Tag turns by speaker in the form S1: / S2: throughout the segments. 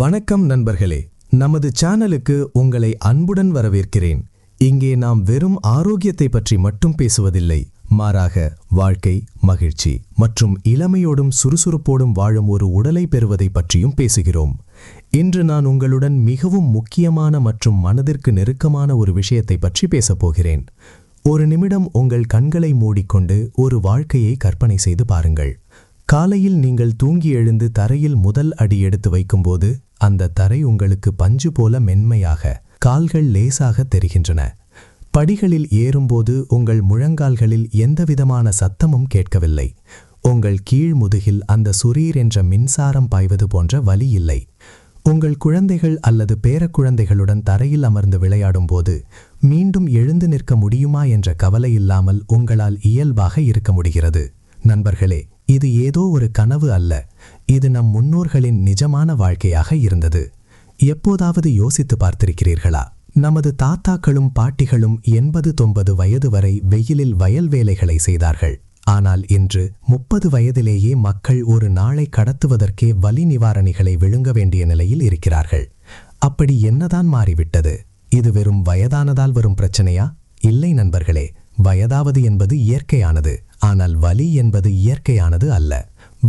S1: வணக்கம் நண்பர்களே நமது சேனலுக்கு உங்களை அன்புடன் வரவேற்கிறேன் இங்கே நாம் வெறும் ஆரோக்கியத்தை பற்றி மட்டும் பேசுவதில்லை மாறாக வாழ்க்கை மகிழ்ச்சி மற்றும் இளமையோடும் சுறுசுறுப்போடும் வாழும் ஒரு உடலை பெறுவதை பற்றியும் பேசுகிறோம் இன்று நான் உங்களுடன் மிகவும் முக்கியமான மற்றும் மனதிற்கு நெருக்கமான ஒரு விஷயத்தை பற்றி பேசப் போகிறேன் ஒரு நிமிடம் உங்கள் கண்களை மூடிக்கொண்டு ஒரு வாழ்க்கையை கற்பனை செய்து பாருங்கள் காலையில் நீங்கள் தூங்கி எழுந்து தரையில் முதல் அடி எடுத்து வைக்கும்போது அந்த தரை உங்களுக்கு பஞ்சு போல மென்மையாக கால்கள் லேசாக தெரிகின்றன படிகளில் ஏறும்போது உங்கள் முழங்கால்களில் எந்தவிதமான சத்தமும் கேட்கவில்லை உங்கள் கீழ் முதுகில் அந்த சுரீர் என்ற மின்சாரம் பாய்வது போன்ற வலி இல்லை உங்கள் குழந்தைகள் அல்லது பேரக்குழந்தைகளுடன் தரையில் அமர்ந்து விளையாடும்போது மீண்டும் எழுந்து நிற்க முடியுமா என்ற கவலை இல்லாமல் உங்களால் இயல்பாக இருக்க முடிகிறது நண்பர்களே இது ஏதோ ஒரு கனவு அல்ல இது நம் முன்னோர்களின் நிஜமான வாழ்க்கையாக இருந்தது எப்போதாவது யோசித்து பார்த்திருக்கிறீர்களா நமது தாத்தாக்களும் பாட்டிகளும் எண்பது தொம்பது வயது வரை வெயிலில் வயல் வேலைகளை செய்தார்கள் ஆனால் இன்று முப்பது வயதிலேயே மக்கள் ஒரு நாளை கடத்துவதற்கே வலி நிவாரணிகளை விழுங்க வேண்டிய நிலையில் இருக்கிறார்கள் அப்படி என்னதான் மாறிவிட்டது இது வெறும் வயதானதால் வரும் பிரச்சனையா இல்லை நண்பர்களே வயதாவது என்பது இயற்கையானது ஆனால் வலி என்பது இயற்கையானது அல்ல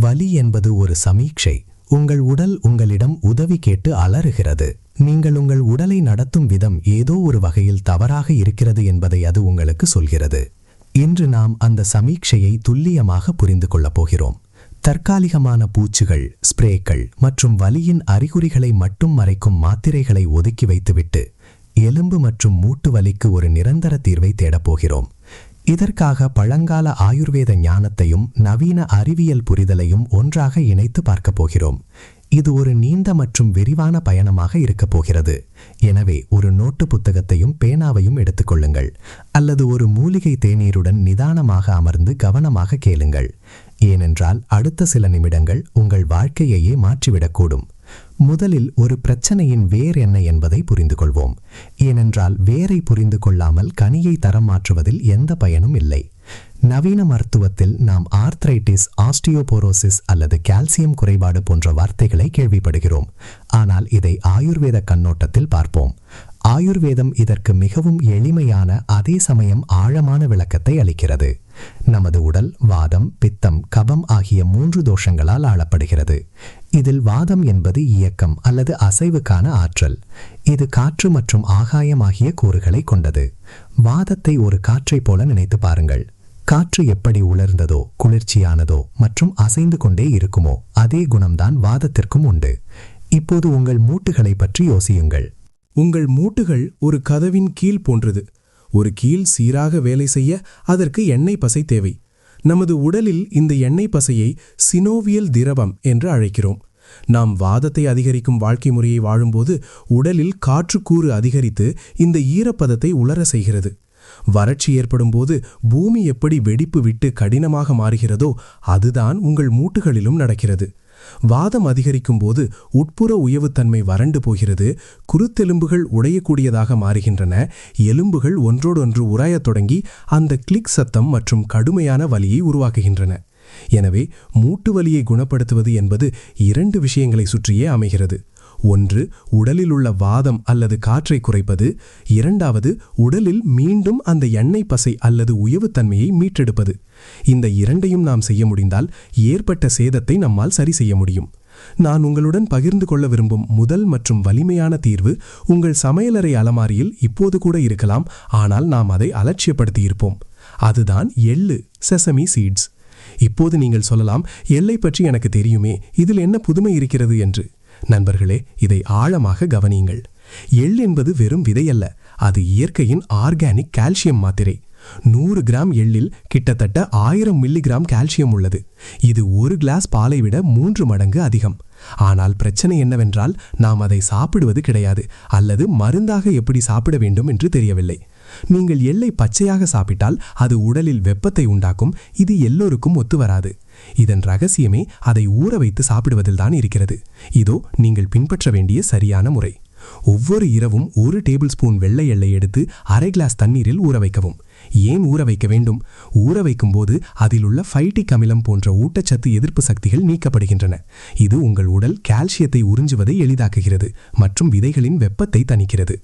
S1: வலி என்பது ஒரு சமீட்சை உங்கள் உடல் உங்களிடம் உதவி கேட்டு அலறுகிறது நீங்கள் உங்கள் உடலை நடத்தும் விதம் ஏதோ ஒரு வகையில் தவறாக இருக்கிறது என்பதை அது உங்களுக்கு சொல்கிறது இன்று நாம் அந்த சமீட்சையை துல்லியமாக புரிந்து கொள்ளப் போகிறோம் தற்காலிகமான பூச்சுகள் ஸ்ப்ரேக்கள் மற்றும் வலியின் அறிகுறிகளை மட்டும் மறைக்கும் மாத்திரைகளை ஒதுக்கி வைத்துவிட்டு எலும்பு மற்றும் மூட்டு வலிக்கு ஒரு நிரந்தர தீர்வை தேடப்போகிறோம் இதற்காக பழங்கால ஆயுர்வேத ஞானத்தையும் நவீன அறிவியல் புரிதலையும் ஒன்றாக இணைத்து பார்க்கப் போகிறோம் இது ஒரு நீண்ட மற்றும் விரிவான பயணமாக இருக்கப் போகிறது எனவே ஒரு நோட்டு புத்தகத்தையும் பேனாவையும் எடுத்துக்கொள்ளுங்கள் அல்லது ஒரு மூலிகை தேநீருடன் நிதானமாக அமர்ந்து கவனமாக கேளுங்கள் ஏனென்றால் அடுத்த சில நிமிடங்கள் உங்கள் வாழ்க்கையையே மாற்றிவிடக்கூடும் முதலில் ஒரு பிரச்சனையின் வேர் என்ன என்பதை புரிந்து கொள்வோம் ஏனென்றால் வேரை புரிந்து கொள்ளாமல் கனியை தரம் மாற்றுவதில் எந்த பயனும் இல்லை நவீன மருத்துவத்தில் நாம் ஆர்த்ரைட்டிஸ் ஆஸ்டியோபோரோசிஸ் அல்லது கால்சியம் குறைபாடு போன்ற வார்த்தைகளை கேள்விப்படுகிறோம் ஆனால் இதை ஆயுர்வேத கண்ணோட்டத்தில் பார்ப்போம் ஆயுர்வேதம் இதற்கு மிகவும் எளிமையான அதே சமயம் ஆழமான விளக்கத்தை அளிக்கிறது நமது உடல் வாதம் பித்தம் கபம் ஆகிய மூன்று தோஷங்களால் ஆளப்படுகிறது இதில் வாதம் என்பது இயக்கம் அல்லது அசைவுக்கான ஆற்றல் இது காற்று மற்றும் ஆகாயம் ஆகிய கூறுகளை கொண்டது வாதத்தை ஒரு காற்றைப் போல நினைத்து பாருங்கள் காற்று எப்படி உலர்ந்ததோ குளிர்ச்சியானதோ மற்றும் அசைந்து கொண்டே இருக்குமோ அதே குணம்தான் வாதத்திற்கும் உண்டு இப்போது உங்கள் மூட்டுகளை பற்றி யோசியுங்கள்
S2: உங்கள் மூட்டுகள் ஒரு கதவின் கீழ் போன்றது ஒரு கீழ் சீராக வேலை செய்ய அதற்கு எண்ணெய் பசை தேவை நமது உடலில் இந்த எண்ணெய் பசையை சினோவியல் திரவம் என்று அழைக்கிறோம் நாம் வாதத்தை அதிகரிக்கும் வாழ்க்கை முறையை வாழும்போது உடலில் காற்றுக்கூறு அதிகரித்து இந்த ஈரப்பதத்தை உலர செய்கிறது வறட்சி ஏற்படும் போது பூமி எப்படி வெடிப்பு விட்டு கடினமாக மாறுகிறதோ அதுதான் உங்கள் மூட்டுகளிலும் நடக்கிறது வாதம் அதிகரிக்கும் போது உட்புற உயவுத்தன்மை வறண்டு போகிறது குருத்தெலும்புகள் உடையக்கூடியதாக மாறுகின்றன எலும்புகள் ஒன்றோடொன்று உராயத் தொடங்கி அந்த கிளிக் சத்தம் மற்றும் கடுமையான வலியை உருவாக்குகின்றன எனவே மூட்டு வலியை குணப்படுத்துவது என்பது இரண்டு விஷயங்களை சுற்றியே அமைகிறது ஒன்று உடலில் உள்ள வாதம் அல்லது காற்றை குறைப்பது இரண்டாவது உடலில் மீண்டும் அந்த எண்ணெய் பசை அல்லது உயவுத்தன்மையை மீட்டெடுப்பது இந்த இரண்டையும் நாம் செய்ய முடிந்தால் ஏற்பட்ட சேதத்தை நம்மால் சரி செய்ய முடியும் நான் உங்களுடன் பகிர்ந்து கொள்ள விரும்பும் முதல் மற்றும் வலிமையான தீர்வு உங்கள் சமையலறை அலமாரியில் இப்போது கூட இருக்கலாம் ஆனால் நாம் அதை அலட்சியப்படுத்தியிருப்போம் அதுதான் எள்ளு செசமி சீட்ஸ் இப்போது நீங்கள் சொல்லலாம் எல்லை பற்றி எனக்கு தெரியுமே இதில் என்ன புதுமை இருக்கிறது என்று நண்பர்களே இதை ஆழமாக கவனியுங்கள் எள் என்பது வெறும் விதையல்ல அது இயற்கையின் ஆர்கானிக் கால்சியம் மாத்திரை நூறு கிராம் எள்ளில் கிட்டத்தட்ட ஆயிரம் மில்லிகிராம் கால்சியம் உள்ளது இது ஒரு கிளாஸ் பாலை விட மூன்று மடங்கு அதிகம் ஆனால் பிரச்சனை என்னவென்றால் நாம் அதை சாப்பிடுவது கிடையாது அல்லது மருந்தாக எப்படி சாப்பிட வேண்டும் என்று தெரியவில்லை நீங்கள் எள்ளை பச்சையாக சாப்பிட்டால் அது உடலில் வெப்பத்தை உண்டாக்கும் இது எல்லோருக்கும் ஒத்து வராது இதன் ரகசியமே அதை ஊற வைத்து சாப்பிடுவதில்தான் இருக்கிறது இதோ நீங்கள் பின்பற்ற வேண்டிய சரியான முறை ஒவ்வொரு இரவும் ஒரு டேபிள் ஸ்பூன் வெள்ளை எல்லை எடுத்து அரை கிளாஸ் தண்ணீரில் ஊற வைக்கவும் ஏன் ஊற வைக்க வேண்டும் ஊற வைக்கும் போது அதிலுள்ள ஃபைட்டிக் அமிலம் போன்ற ஊட்டச்சத்து எதிர்ப்பு சக்திகள் நீக்கப்படுகின்றன இது உங்கள் உடல் கால்சியத்தை உறிஞ்சுவதை எளிதாக்குகிறது மற்றும் விதைகளின் வெப்பத்தை தணிக்கிறது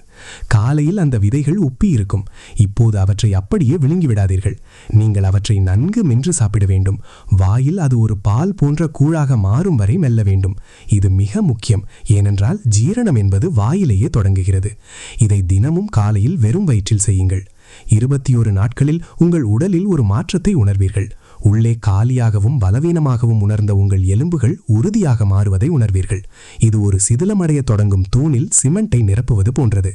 S2: காலையில் அந்த விதைகள் உப்பி இருக்கும் இப்போது அவற்றை அப்படியே விழுங்கிவிடாதீர்கள் நீங்கள் அவற்றை நன்கு மென்று சாப்பிட வேண்டும் வாயில் அது ஒரு பால் போன்ற கூழாக மாறும் வரை மெல்ல வேண்டும் இது மிக முக்கியம் ஏனென்றால் ஜீரணம் என்பது வாயிலேயே தொடங்குகிறது இதை தினமும் காலையில் வெறும் வயிற்றில் செய்யுங்கள் இருபத்தி ஒரு நாட்களில் உங்கள் உடலில் ஒரு மாற்றத்தை உணர்வீர்கள் உள்ளே காலியாகவும் பலவீனமாகவும் உணர்ந்த உங்கள் எலும்புகள் உறுதியாக மாறுவதை உணர்வீர்கள் இது ஒரு சிதிலமடைய தொடங்கும் தூணில் சிமெண்டை நிரப்புவது போன்றது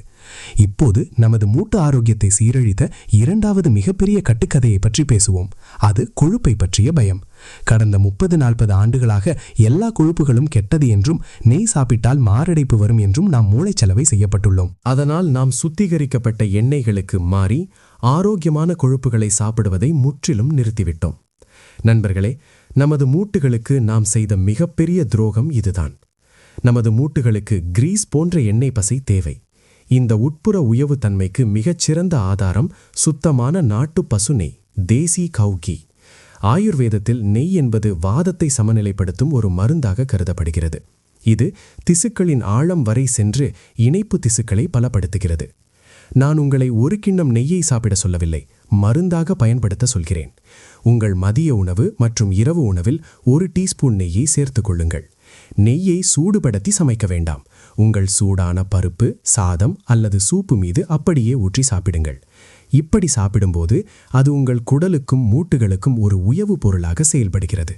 S2: இப்போது நமது மூட்டு ஆரோக்கியத்தை சீரழித்த இரண்டாவது மிகப்பெரிய கட்டுக்கதையை பற்றி பேசுவோம் அது கொழுப்பை பற்றிய பயம் கடந்த முப்பது நாற்பது ஆண்டுகளாக எல்லா கொழுப்புகளும் கெட்டது என்றும் நெய் சாப்பிட்டால் மாரடைப்பு வரும் என்றும் நாம் மூளைச்சலவை செய்யப்பட்டுள்ளோம் அதனால் நாம் சுத்திகரிக்கப்பட்ட எண்ணெய்களுக்கு மாறி ஆரோக்கியமான கொழுப்புகளை சாப்பிடுவதை முற்றிலும் நிறுத்திவிட்டோம் நண்பர்களே நமது மூட்டுகளுக்கு நாம் செய்த மிகப்பெரிய துரோகம் இதுதான் நமது மூட்டுகளுக்கு கிரீஸ் போன்ற எண்ணெய் பசை தேவை இந்த உட்புற உயவு தன்மைக்கு மிகச்சிறந்த ஆதாரம் சுத்தமான நாட்டு பசு நெய் தேசி கவுகி ஆயுர்வேதத்தில் நெய் என்பது வாதத்தை சமநிலைப்படுத்தும் ஒரு மருந்தாக கருதப்படுகிறது இது திசுக்களின் ஆழம் வரை சென்று இணைப்பு திசுக்களை பலப்படுத்துகிறது நான் உங்களை ஒரு கிண்ணம் நெய்யை சாப்பிட சொல்லவில்லை மருந்தாக பயன்படுத்த சொல்கிறேன் உங்கள் மதிய உணவு மற்றும் இரவு உணவில் ஒரு டீஸ்பூன் நெய்யை சேர்த்துக் கொள்ளுங்கள் நெய்யை சூடுபடுத்தி சமைக்க வேண்டாம் உங்கள் சூடான பருப்பு சாதம் அல்லது சூப்பு மீது அப்படியே ஊற்றி சாப்பிடுங்கள் இப்படி சாப்பிடும்போது அது உங்கள் குடலுக்கும் மூட்டுகளுக்கும் ஒரு உயவு பொருளாக செயல்படுகிறது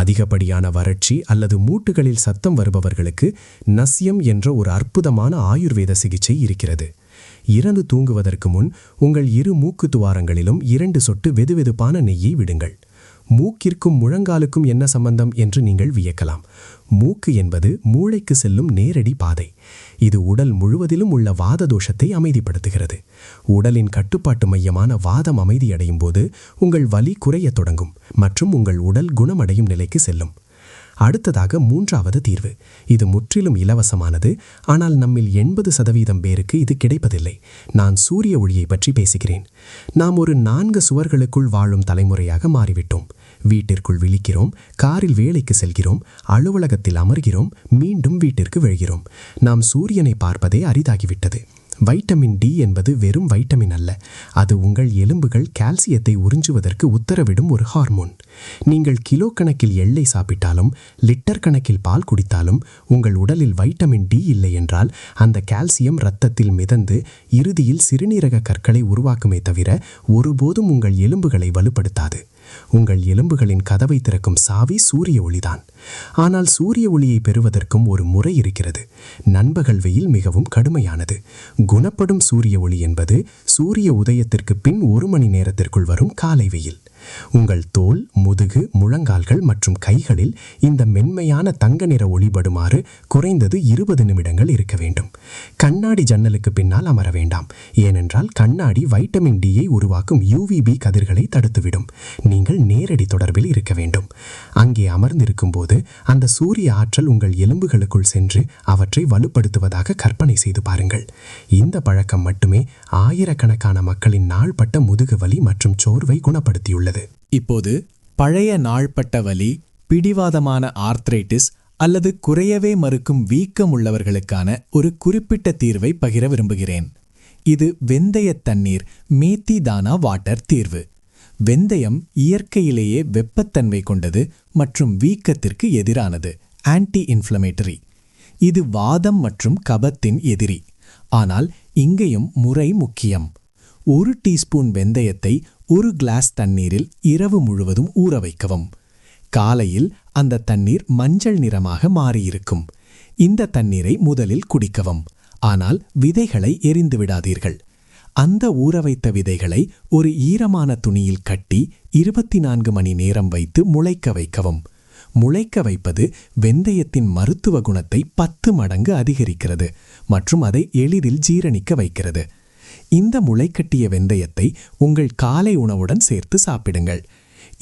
S2: அதிகப்படியான வறட்சி அல்லது மூட்டுகளில் சத்தம் வருபவர்களுக்கு நசியம் என்ற ஒரு அற்புதமான ஆயுர்வேத சிகிச்சை இருக்கிறது இறந்து தூங்குவதற்கு முன் உங்கள் இரு மூக்கு துவாரங்களிலும் இரண்டு சொட்டு வெதுவெதுப்பான நெய்யை விடுங்கள் மூக்கிற்கும் முழங்காலுக்கும் என்ன சம்பந்தம் என்று நீங்கள் வியக்கலாம் மூக்கு என்பது மூளைக்கு செல்லும் நேரடி பாதை இது உடல் முழுவதிலும் உள்ள வாத தோஷத்தை அமைதிப்படுத்துகிறது உடலின் கட்டுப்பாட்டு மையமான வாதம் அமைதியடையும் போது உங்கள் வலி குறையத் தொடங்கும் மற்றும் உங்கள் உடல் குணமடையும் நிலைக்கு செல்லும் அடுத்ததாக மூன்றாவது தீர்வு இது முற்றிலும் இலவசமானது ஆனால் நம்மில் எண்பது சதவீதம் பேருக்கு இது கிடைப்பதில்லை நான் சூரிய ஒளியை பற்றி பேசுகிறேன் நாம் ஒரு நான்கு சுவர்களுக்குள் வாழும் தலைமுறையாக மாறிவிட்டோம் வீட்டிற்குள் விழிக்கிறோம் காரில் வேலைக்கு செல்கிறோம் அலுவலகத்தில் அமர்கிறோம் மீண்டும் வீட்டிற்கு விழுகிறோம் நாம் சூரியனை பார்ப்பதே அரிதாகிவிட்டது வைட்டமின் டி என்பது வெறும் வைட்டமின் அல்ல அது உங்கள் எலும்புகள் கால்சியத்தை உறிஞ்சுவதற்கு உத்தரவிடும் ஒரு ஹார்மோன் நீங்கள் கிலோ கணக்கில் எள்ளை சாப்பிட்டாலும் லிட்டர் கணக்கில் பால் குடித்தாலும் உங்கள் உடலில் வைட்டமின் டி இல்லை என்றால் அந்த கால்சியம் இரத்தத்தில் மிதந்து இறுதியில் சிறுநீரக கற்களை உருவாக்குமே தவிர ஒருபோதும் உங்கள் எலும்புகளை வலுப்படுத்தாது உங்கள் எலும்புகளின் கதவை திறக்கும் சாவி சூரிய ஒளிதான் ஆனால் சூரிய ஒளியை பெறுவதற்கும் ஒரு முறை இருக்கிறது நண்பகல் வெயில் மிகவும் கடுமையானது குணப்படும் சூரிய ஒளி என்பது சூரிய உதயத்திற்கு பின் ஒரு மணி நேரத்திற்குள் வரும் காலை வெயில் உங்கள் தோல் முதுகு முழங்கால்கள் மற்றும் கைகளில் இந்த மென்மையான தங்க நிற ஒளிபடுமாறு குறைந்தது இருபது நிமிடங்கள் இருக்க வேண்டும் கண்ணாடி ஜன்னலுக்கு பின்னால் அமர வேண்டாம் ஏனென்றால் கண்ணாடி வைட்டமின் டியை உருவாக்கும் யூவிபி கதிர்களை தடுத்துவிடும் நீங்கள் நேரடி தொடர்பில் இருக்க வேண்டும் அங்கே அமர்ந்திருக்கும் போது அந்த சூரிய ஆற்றல் உங்கள் எலும்புகளுக்குள் சென்று அவற்றை வலுப்படுத்துவதாக கற்பனை செய்து பாருங்கள் இந்த பழக்கம் மட்டுமே ஆயிரக்கணக்கான மக்களின் நாள்பட்ட முதுகு வலி மற்றும் சோர்வை குணப்படுத்தியுள்ளது
S3: இப்போது பழைய நாள்பட்ட வலி பிடிவாதமான ஆர்த்ரைட்டிஸ் அல்லது குறையவே மறுக்கும் வீக்கம் உள்ளவர்களுக்கான ஒரு குறிப்பிட்ட தீர்வை பகிர விரும்புகிறேன் இது வெந்தய தண்ணீர் மேத்திதானா வாட்டர் தீர்வு வெந்தயம் இயற்கையிலேயே வெப்பத்தன்மை கொண்டது மற்றும் வீக்கத்திற்கு எதிரானது ஆன்டி இன்ஃப்ளமேட்டரி இது வாதம் மற்றும் கபத்தின் எதிரி ஆனால் இங்கேயும் முறை முக்கியம் ஒரு டீஸ்பூன் வெந்தயத்தை ஒரு கிளாஸ் தண்ணீரில் இரவு முழுவதும் ஊற வைக்கவும் காலையில் அந்த தண்ணீர் மஞ்சள் நிறமாக மாறியிருக்கும் இந்த தண்ணீரை முதலில் குடிக்கவும் ஆனால் விதைகளை எரிந்து விடாதீர்கள் அந்த ஊற வைத்த விதைகளை ஒரு ஈரமான துணியில் கட்டி இருபத்தி நான்கு மணி நேரம் வைத்து முளைக்க வைக்கவும் முளைக்க வைப்பது வெந்தயத்தின் மருத்துவ குணத்தை பத்து மடங்கு அதிகரிக்கிறது மற்றும் அதை எளிதில் ஜீரணிக்க வைக்கிறது இந்த முளைக்கட்டிய வெந்தயத்தை உங்கள் காலை உணவுடன் சேர்த்து சாப்பிடுங்கள்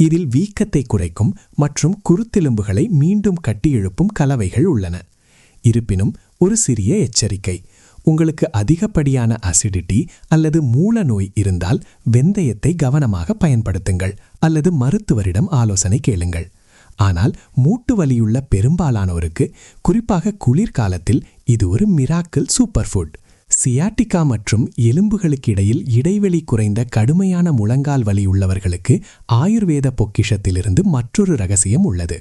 S3: இதில் வீக்கத்தை குறைக்கும் மற்றும் குருத்தெலும்புகளை மீண்டும் கட்டி எழுப்பும் கலவைகள் உள்ளன இருப்பினும் ஒரு சிறிய எச்சரிக்கை உங்களுக்கு அதிகப்படியான அசிடிட்டி அல்லது மூல நோய் இருந்தால் வெந்தயத்தை கவனமாக பயன்படுத்துங்கள் அல்லது மருத்துவரிடம் ஆலோசனை கேளுங்கள் ஆனால் மூட்டு வலியுள்ள பெரும்பாலானோருக்கு குறிப்பாக குளிர்காலத்தில் இது ஒரு மிராக்கிள் சூப்பர் ஃபுட் சியாட்டிகா மற்றும் எலும்புகளுக்கு இடையில் இடைவெளி குறைந்த கடுமையான முழங்கால் வலி உள்ளவர்களுக்கு ஆயுர்வேத பொக்கிஷத்திலிருந்து மற்றொரு ரகசியம் உள்ளது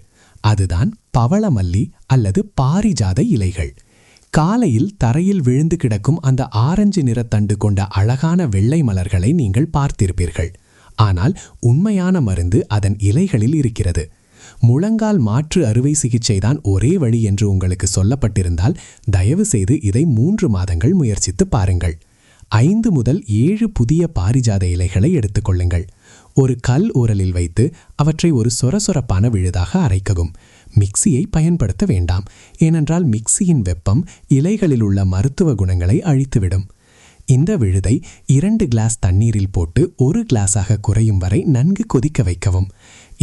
S3: அதுதான் பவளமல்லி அல்லது பாரிஜாத இலைகள் காலையில் தரையில் விழுந்து கிடக்கும் அந்த ஆரஞ்சு நிறத்தண்டு கொண்ட அழகான வெள்ளை மலர்களை நீங்கள் பார்த்திருப்பீர்கள் ஆனால் உண்மையான மருந்து அதன் இலைகளில் இருக்கிறது முழங்கால் மாற்று அறுவை சிகிச்சைதான் ஒரே வழி என்று உங்களுக்கு சொல்லப்பட்டிருந்தால் தயவு செய்து இதை மூன்று மாதங்கள் முயற்சித்து பாருங்கள் ஐந்து முதல் ஏழு புதிய பாரிஜாத இலைகளை எடுத்துக்கொள்ளுங்கள் ஒரு கல் ஊரலில் வைத்து அவற்றை ஒரு சொரசொரப்பான விழுதாக அரைக்கவும் மிக்சியை பயன்படுத்த வேண்டாம் ஏனென்றால் மிக்சியின் வெப்பம் இலைகளில் உள்ள மருத்துவ குணங்களை அழித்துவிடும் இந்த விழுதை இரண்டு கிளாஸ் தண்ணீரில் போட்டு ஒரு கிளாஸாக குறையும் வரை நன்கு கொதிக்க வைக்கவும்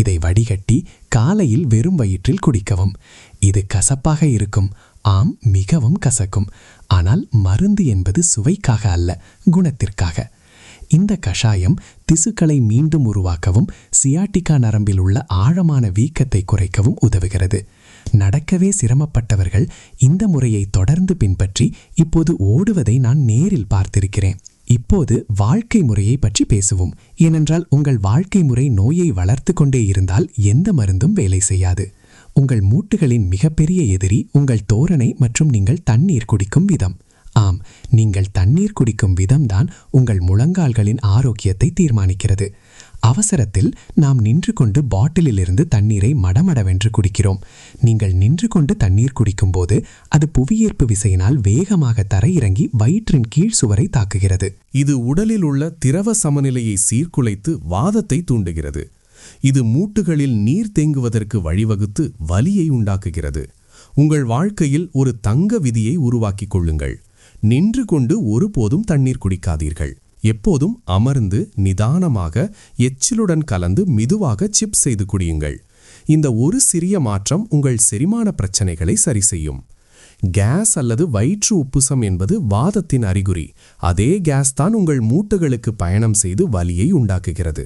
S3: இதை வடிகட்டி காலையில் வெறும் வயிற்றில் குடிக்கவும் இது கசப்பாக இருக்கும் ஆம் மிகவும் கசக்கும் ஆனால் மருந்து என்பது சுவைக்காக அல்ல குணத்திற்காக இந்த கஷாயம் திசுக்களை மீண்டும் உருவாக்கவும் சியாட்டிகா நரம்பில் உள்ள ஆழமான வீக்கத்தை குறைக்கவும் உதவுகிறது நடக்கவே சிரமப்பட்டவர்கள் இந்த முறையை தொடர்ந்து பின்பற்றி இப்போது ஓடுவதை நான் நேரில் பார்த்திருக்கிறேன் இப்போது வாழ்க்கை முறையை பற்றி பேசுவோம் ஏனென்றால் உங்கள் வாழ்க்கை முறை நோயை வளர்த்து கொண்டே இருந்தால் எந்த மருந்தும் வேலை செய்யாது உங்கள் மூட்டுகளின் மிகப்பெரிய எதிரி உங்கள் தோரணை மற்றும் நீங்கள் தண்ணீர் குடிக்கும் விதம் ஆம் நீங்கள் தண்ணீர் குடிக்கும் விதம்தான் உங்கள் முழங்கால்களின் ஆரோக்கியத்தை தீர்மானிக்கிறது அவசரத்தில் நாம் நின்று கொண்டு பாட்டிலிலிருந்து தண்ணீரை மடமடவென்று குடிக்கிறோம் நீங்கள் நின்று கொண்டு தண்ணீர் குடிக்கும்போது அது புவியீர்ப்பு விசையினால் வேகமாக தரையிறங்கி வயிற்றின் கீழ் சுவரை தாக்குகிறது
S4: இது உடலில் உள்ள திரவ சமநிலையை சீர்குலைத்து வாதத்தை தூண்டுகிறது இது மூட்டுகளில் நீர் தேங்குவதற்கு வழிவகுத்து வலியை உண்டாக்குகிறது உங்கள் வாழ்க்கையில் ஒரு தங்க விதியை உருவாக்கிக் கொள்ளுங்கள் நின்று கொண்டு ஒருபோதும் தண்ணீர் குடிக்காதீர்கள் எப்போதும் அமர்ந்து நிதானமாக எச்சிலுடன் கலந்து மெதுவாக சிப் செய்து குடியுங்கள் இந்த ஒரு சிறிய மாற்றம் உங்கள் செரிமான பிரச்சனைகளை சரி செய்யும் கேஸ் அல்லது வயிற்று உப்புசம் என்பது வாதத்தின் அறிகுறி அதே கேஸ் தான் உங்கள் மூட்டுகளுக்கு பயணம் செய்து வலியை உண்டாக்குகிறது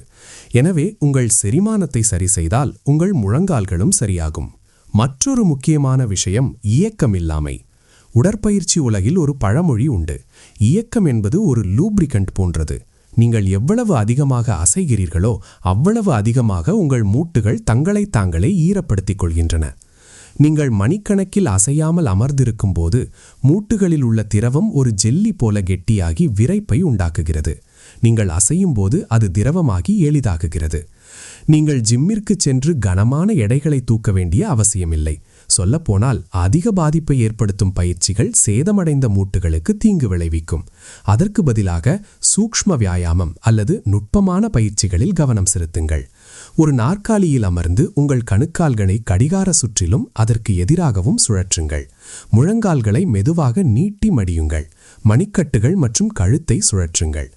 S4: எனவே உங்கள் செரிமானத்தை சரி செய்தால் உங்கள் முழங்கால்களும் சரியாகும் மற்றொரு முக்கியமான விஷயம் இயக்கமில்லாமை உடற்பயிற்சி உலகில் ஒரு பழமொழி உண்டு இயக்கம் என்பது ஒரு லூப்ரிகண்ட் போன்றது நீங்கள் எவ்வளவு அதிகமாக அசைகிறீர்களோ அவ்வளவு அதிகமாக உங்கள் மூட்டுகள் தங்களை தாங்களே ஈரப்படுத்திக் கொள்கின்றன நீங்கள் மணிக்கணக்கில் அசையாமல் அமர்ந்திருக்கும் போது மூட்டுகளில் உள்ள திரவம் ஒரு ஜெல்லி போல கெட்டியாகி விரைப்பை உண்டாக்குகிறது நீங்கள் அசையும் போது அது திரவமாகி எளிதாக்குகிறது நீங்கள் ஜிம்மிற்கு சென்று கனமான எடைகளை தூக்க வேண்டிய அவசியமில்லை சொல்லப்போனால் அதிக பாதிப்பை ஏற்படுத்தும் பயிற்சிகள் சேதமடைந்த மூட்டுகளுக்கு தீங்கு விளைவிக்கும் அதற்கு பதிலாக சூக்ஷ்ம வியாயாமம் அல்லது நுட்பமான பயிற்சிகளில் கவனம் செலுத்துங்கள் ஒரு நாற்காலியில் அமர்ந்து உங்கள் கணுக்கால்களை கடிகார சுற்றிலும் அதற்கு எதிராகவும் சுழற்றுங்கள் முழங்கால்களை மெதுவாக நீட்டி மடியுங்கள் மணிக்கட்டுகள் மற்றும் கழுத்தை சுழற்றுங்கள்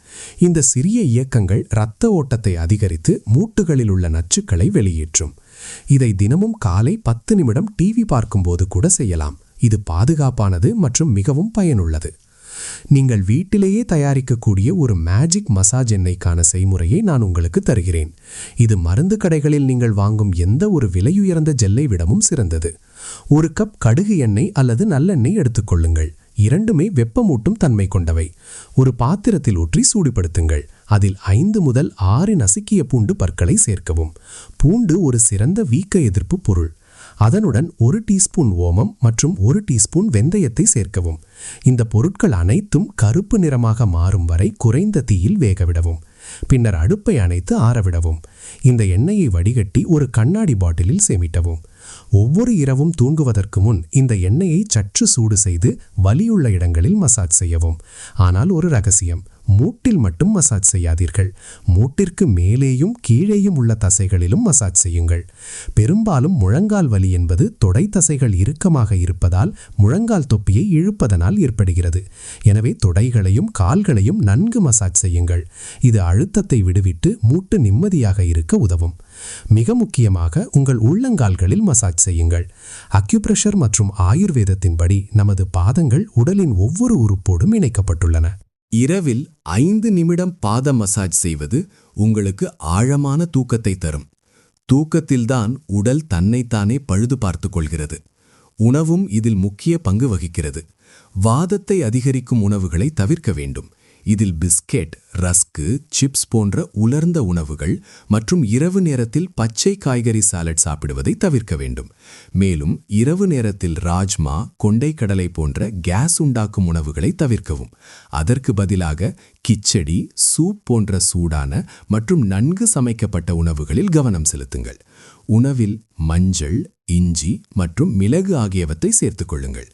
S4: இந்த சிறிய இயக்கங்கள் இரத்த ஓட்டத்தை அதிகரித்து மூட்டுகளில் உள்ள நச்சுக்களை வெளியேற்றும் இதை தினமும் காலை பத்து நிமிடம் டிவி பார்க்கும்போது கூட செய்யலாம் இது பாதுகாப்பானது மற்றும் மிகவும் பயனுள்ளது நீங்கள் வீட்டிலேயே தயாரிக்கக்கூடிய ஒரு மேஜிக் மசாஜ் எண்ணெய்க்கான செய்முறையை நான் உங்களுக்கு தருகிறேன் இது மருந்து கடைகளில் நீங்கள் வாங்கும் எந்த ஒரு விலையுயர்ந்த ஜெல்லை விடவும் சிறந்தது ஒரு கப் கடுகு எண்ணெய் அல்லது நல்லெண்ணெய் எடுத்துக்கொள்ளுங்கள் இரண்டுமே வெப்பமூட்டும் தன்மை கொண்டவை ஒரு பாத்திரத்தில் ஊற்றி சூடுபடுத்துங்கள் அதில் ஐந்து முதல் ஆறு நசுக்கிய பூண்டு பற்களை சேர்க்கவும் பூண்டு ஒரு சிறந்த வீக்க எதிர்ப்பு பொருள் அதனுடன் ஒரு டீஸ்பூன் ஓமம் மற்றும் ஒரு டீஸ்பூன் வெந்தயத்தை சேர்க்கவும் இந்த பொருட்கள் அனைத்தும் கருப்பு நிறமாக மாறும் வரை குறைந்த தீயில் வேகவிடவும் பின்னர் அடுப்பை அணைத்து ஆறவிடவும் இந்த எண்ணெயை வடிகட்டி ஒரு கண்ணாடி பாட்டிலில் சேமிட்டவும் ஒவ்வொரு இரவும் தூங்குவதற்கு முன் இந்த எண்ணெயை சற்று சூடு செய்து வலியுள்ள இடங்களில் மசாஜ் செய்யவும் ஆனால் ஒரு ரகசியம் மூட்டில் மட்டும் மசாஜ் செய்யாதீர்கள் மூட்டிற்கு மேலேயும் கீழேயும் உள்ள தசைகளிலும் மசாஜ் செய்யுங்கள் பெரும்பாலும் முழங்கால் வலி என்பது தொடை தசைகள் இறுக்கமாக இருப்பதால் முழங்கால் தொப்பியை இழுப்பதனால் ஏற்படுகிறது எனவே தொடைகளையும் கால்களையும் நன்கு மசாஜ் செய்யுங்கள் இது அழுத்தத்தை விடுவிட்டு மூட்டு நிம்மதியாக இருக்க உதவும் மிக முக்கியமாக உங்கள் உள்ளங்கால்களில் மசாஜ் செய்யுங்கள் அக்யூப்ரெஷர் மற்றும் ஆயுர்வேதத்தின்படி நமது பாதங்கள் உடலின் ஒவ்வொரு உறுப்போடும் இணைக்கப்பட்டுள்ளன
S5: இரவில் ஐந்து நிமிடம் பாத மசாஜ் செய்வது உங்களுக்கு ஆழமான தூக்கத்தை தரும் தூக்கத்தில்தான் உடல் தன்னைத்தானே பழுது பார்த்து கொள்கிறது உணவும் இதில் முக்கிய பங்கு வகிக்கிறது வாதத்தை அதிகரிக்கும் உணவுகளை தவிர்க்க வேண்டும் இதில் பிஸ்கெட் ரஸ்க்கு சிப்ஸ் போன்ற உலர்ந்த உணவுகள் மற்றும் இரவு நேரத்தில் பச்சை காய்கறி சாலட் சாப்பிடுவதை தவிர்க்க வேண்டும் மேலும் இரவு நேரத்தில் ராஜ்மா கொண்டைக்கடலை போன்ற கேஸ் உண்டாக்கும் உணவுகளை தவிர்க்கவும் அதற்கு பதிலாக கிச்சடி சூப் போன்ற சூடான மற்றும் நன்கு சமைக்கப்பட்ட உணவுகளில் கவனம் செலுத்துங்கள் உணவில் மஞ்சள் இஞ்சி மற்றும் மிளகு ஆகியவற்றை சேர்த்துக்கொள்ளுங்கள்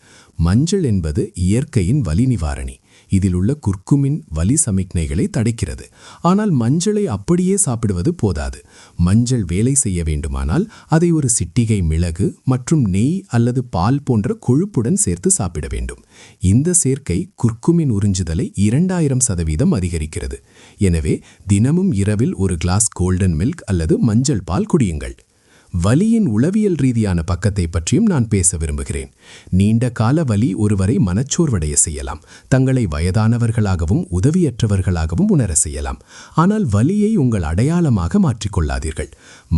S5: மஞ்சள் என்பது இயற்கையின் வலி நிவாரணி இதில் உள்ள குர்க்குமின் வலி சமிக்ஞைகளை தடைக்கிறது ஆனால் மஞ்சளை அப்படியே சாப்பிடுவது போதாது மஞ்சள் வேலை செய்ய வேண்டுமானால் அதை ஒரு சிட்டிகை மிளகு மற்றும் நெய் அல்லது பால் போன்ற கொழுப்புடன் சேர்த்து சாப்பிட வேண்டும் இந்த சேர்க்கை குர்க்குமின் உறிஞ்சுதலை இரண்டாயிரம் சதவீதம் அதிகரிக்கிறது எனவே தினமும் இரவில் ஒரு கிளாஸ் கோல்டன் மில்க் அல்லது மஞ்சள் பால் குடியுங்கள் வலியின் உளவியல் ரீதியான பக்கத்தை பற்றியும் நான் பேச விரும்புகிறேன் நீண்ட கால வலி ஒருவரை மனச்சோர்வடைய செய்யலாம் தங்களை வயதானவர்களாகவும் உதவியற்றவர்களாகவும் உணர செய்யலாம் ஆனால் வலியை உங்கள் அடையாளமாக மாற்றிக்கொள்ளாதீர்கள்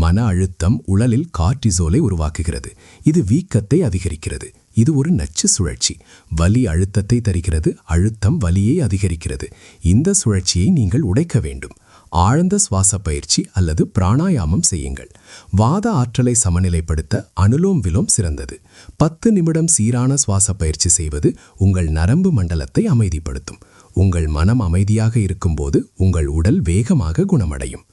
S5: மன அழுத்தம் உழலில் கார்டிசோலை உருவாக்குகிறது இது வீக்கத்தை அதிகரிக்கிறது இது ஒரு நச்சு சுழற்சி வலி அழுத்தத்தை தருகிறது அழுத்தம் வலியை அதிகரிக்கிறது இந்த சுழற்சியை நீங்கள் உடைக்க வேண்டும் ஆழ்ந்த சுவாச பயிற்சி அல்லது பிராணாயாமம் செய்யுங்கள் வாத ஆற்றலை சமநிலைப்படுத்த அனுலோம் விலோம் சிறந்தது பத்து நிமிடம் சீரான சுவாச பயிற்சி செய்வது உங்கள் நரம்பு மண்டலத்தை அமைதிப்படுத்தும் உங்கள் மனம் அமைதியாக இருக்கும்போது உங்கள் உடல் வேகமாக குணமடையும்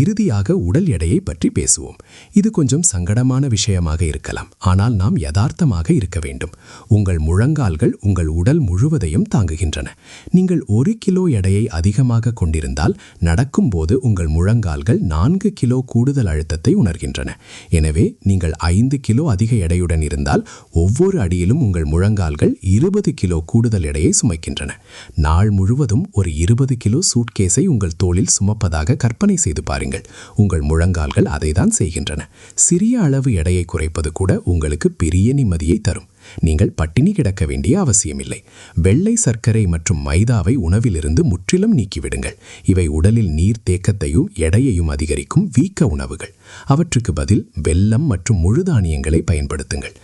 S5: இறுதியாக உடல் எடையை பற்றி பேசுவோம் இது கொஞ்சம் சங்கடமான விஷயமாக இருக்கலாம் ஆனால் நாம் யதார்த்தமாக இருக்க வேண்டும் உங்கள் முழங்கால்கள் உங்கள் உடல் முழுவதையும் தாங்குகின்றன நீங்கள் ஒரு கிலோ எடையை அதிகமாக கொண்டிருந்தால் நடக்கும்போது உங்கள் முழங்கால்கள் நான்கு கிலோ கூடுதல் அழுத்தத்தை உணர்கின்றன எனவே நீங்கள் ஐந்து கிலோ அதிக எடையுடன் இருந்தால் ஒவ்வொரு அடியிலும் உங்கள் முழங்கால்கள் இருபது கிலோ கூடுதல் எடையை சுமைக்கின்றன நாள் முழுவதும் ஒரு இருபது கிலோ சூட்கேஸை உங்கள் தோளில் சுமப்பதாக கற்பனை செய்து பார்க்க பாருங்கள் உங்கள் முழங்கால்கள் அதை தான் செய்கின்றன சிறிய அளவு எடையை குறைப்பது கூட உங்களுக்கு பெரிய நிம்மதியை தரும் நீங்கள் பட்டினி கிடக்க வேண்டிய அவசியமில்லை வெள்ளை சர்க்கரை மற்றும் மைதாவை உணவிலிருந்து முற்றிலும் நீக்கிவிடுங்கள் இவை உடலில் நீர் தேக்கத்தையும் எடையையும் அதிகரிக்கும் வீக்க உணவுகள் அவற்றுக்கு பதில் வெல்லம் மற்றும் முழு தானியங்களை பயன்படுத்துங்கள்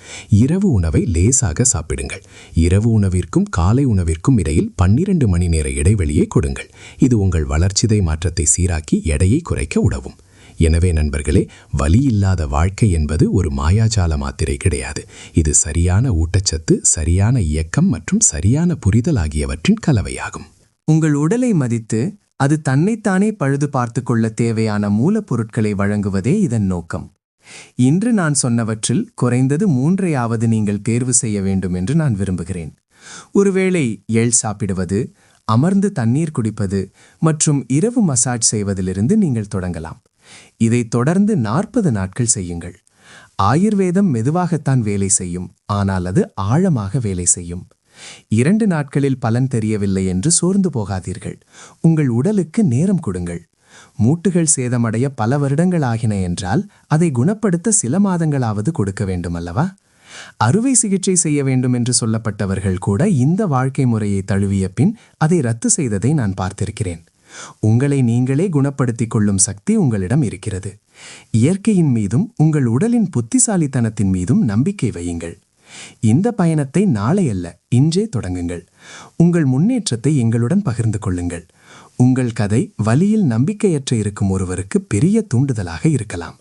S5: இரவு உணவை லேசாக சாப்பிடுங்கள் இரவு உணவிற்கும் காலை உணவிற்கும் இடையில் பன்னிரண்டு மணி நேர இடைவெளியை கொடுங்கள் இது உங்கள் வளர்ச்சிதை மாற்றத்தை சீராக்கி எடையை குறைக்க உதவும் எனவே நண்பர்களே வலி இல்லாத வாழ்க்கை என்பது ஒரு மாயாஜால மாத்திரை கிடையாது இது சரியான ஊட்டச்சத்து சரியான இயக்கம் மற்றும் சரியான புரிதல் ஆகியவற்றின் கலவையாகும்
S3: உங்கள் உடலை மதித்து அது தன்னைத்தானே பழுது பார்த்து கொள்ள தேவையான மூலப்பொருட்களை வழங்குவதே இதன் நோக்கம் இன்று நான் சொன்னவற்றில் குறைந்தது மூன்றையாவது நீங்கள் தேர்வு செய்ய வேண்டும் என்று நான் விரும்புகிறேன் ஒருவேளை எள் சாப்பிடுவது அமர்ந்து தண்ணீர் குடிப்பது மற்றும் இரவு மசாஜ் செய்வதிலிருந்து நீங்கள் தொடங்கலாம் இதை தொடர்ந்து நாற்பது நாட்கள் செய்யுங்கள் ஆயுர்வேதம் மெதுவாகத்தான் வேலை செய்யும் ஆனால் அது ஆழமாக வேலை செய்யும் இரண்டு நாட்களில் பலன் தெரியவில்லை என்று சோர்ந்து போகாதீர்கள் உங்கள் உடலுக்கு நேரம் கொடுங்கள் மூட்டுகள் சேதமடைய பல வருடங்கள் ஆகின என்றால் அதை குணப்படுத்த சில மாதங்களாவது கொடுக்க வேண்டும் அல்லவா அறுவை சிகிச்சை செய்ய வேண்டும் என்று சொல்லப்பட்டவர்கள் கூட இந்த வாழ்க்கை முறையை தழுவிய பின் அதை ரத்து செய்ததை நான் பார்த்திருக்கிறேன் உங்களை நீங்களே குணப்படுத்திக் கொள்ளும் சக்தி உங்களிடம் இருக்கிறது இயற்கையின் மீதும் உங்கள் உடலின் புத்திசாலித்தனத்தின் மீதும் நம்பிக்கை வையுங்கள் இந்த பயணத்தை நாளை அல்ல இன்றே தொடங்குங்கள் உங்கள் முன்னேற்றத்தை எங்களுடன் பகிர்ந்து கொள்ளுங்கள் உங்கள் கதை வழியில் நம்பிக்கையற்ற இருக்கும் ஒருவருக்கு பெரிய தூண்டுதலாக இருக்கலாம்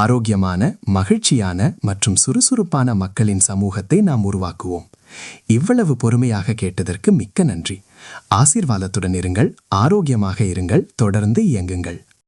S3: ஆரோக்கியமான மகிழ்ச்சியான மற்றும் சுறுசுறுப்பான மக்களின் சமூகத்தை நாம் உருவாக்குவோம் இவ்வளவு பொறுமையாக கேட்டதற்கு மிக்க நன்றி ஆசீர்வாதத்துடன் இருங்கள் ஆரோக்கியமாக இருங்கள் தொடர்ந்து இயங்குங்கள்